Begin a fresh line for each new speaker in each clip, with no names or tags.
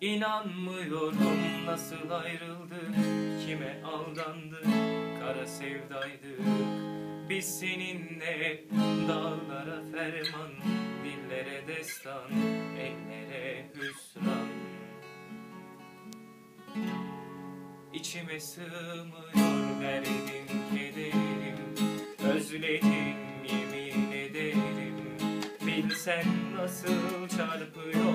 İnanmıyorum nasıl ayrıldık Kime aldandık Kara sevdaydık Biz seninle Dağlara ferman Dillere destan Ellere hüsran. İçime sığmıyor derdim kederim Özledim yemin ederim. Bilsen nasıl çarpıyor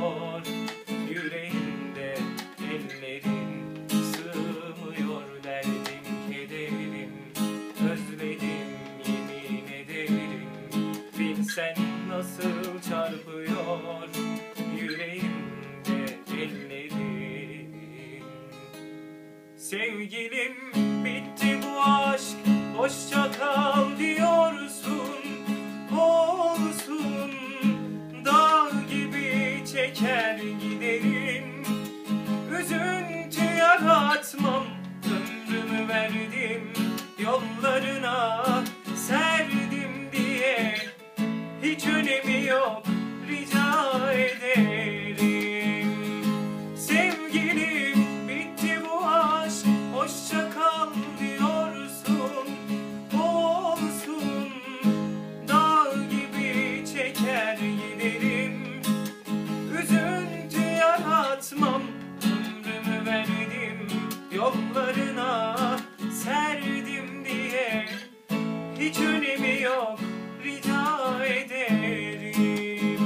Sevgilim bitti bu aşk. Hoşça kal diyorsun Olsun. Dağ gibi çeker giderim. Üzüntü yaratmam Ömrümü verdim. Yollarına serdim diye Hiç önemi yok rica ederim. Sevgilim Yollarına serdim diye Hiç önemi yok rica ederim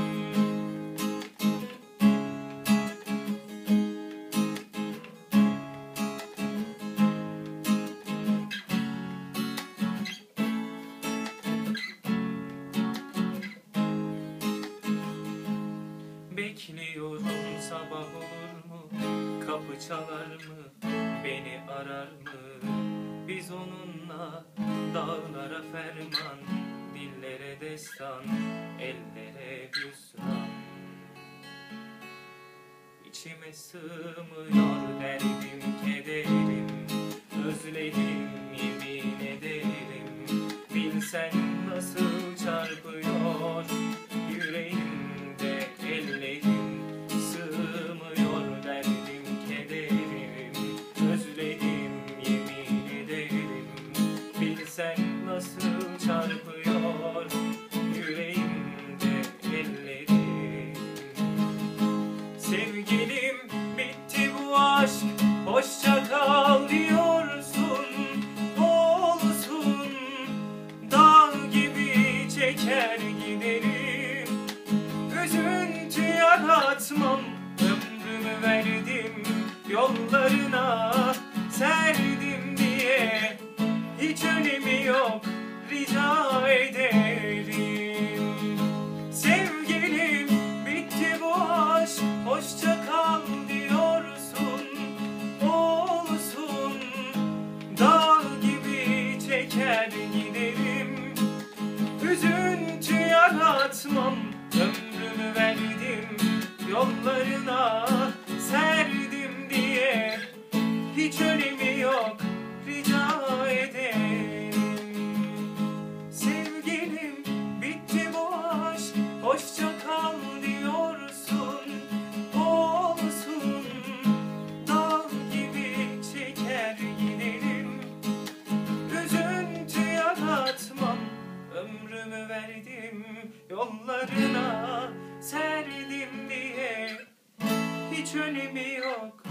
Bekliyorum sabah olur mu? Kapı çalar mı? Arar mı? Biz onunla dağlara ferman Dillere destan, ellere hüsran İçime sığmıyor derdim kederim yaratmam Ömrümü verdim Yollarına serdim diye. Hiç önemi yok rica ederim. Sevgilim bitti bu aşk Hoşça kal diyorsun Olsun. Dağ gibi çeker giderim Üzüntü yaratmam Yollarına serdim diye Hiç önemi yok rica ederim. Sevgilim bitti bu aşk Hoşça kal diyorsun Olsun. Dağ gibi çeker giderim Üzüntü yaratmam. Ömrümü verdim Yollarına serdim Hiç önemi yok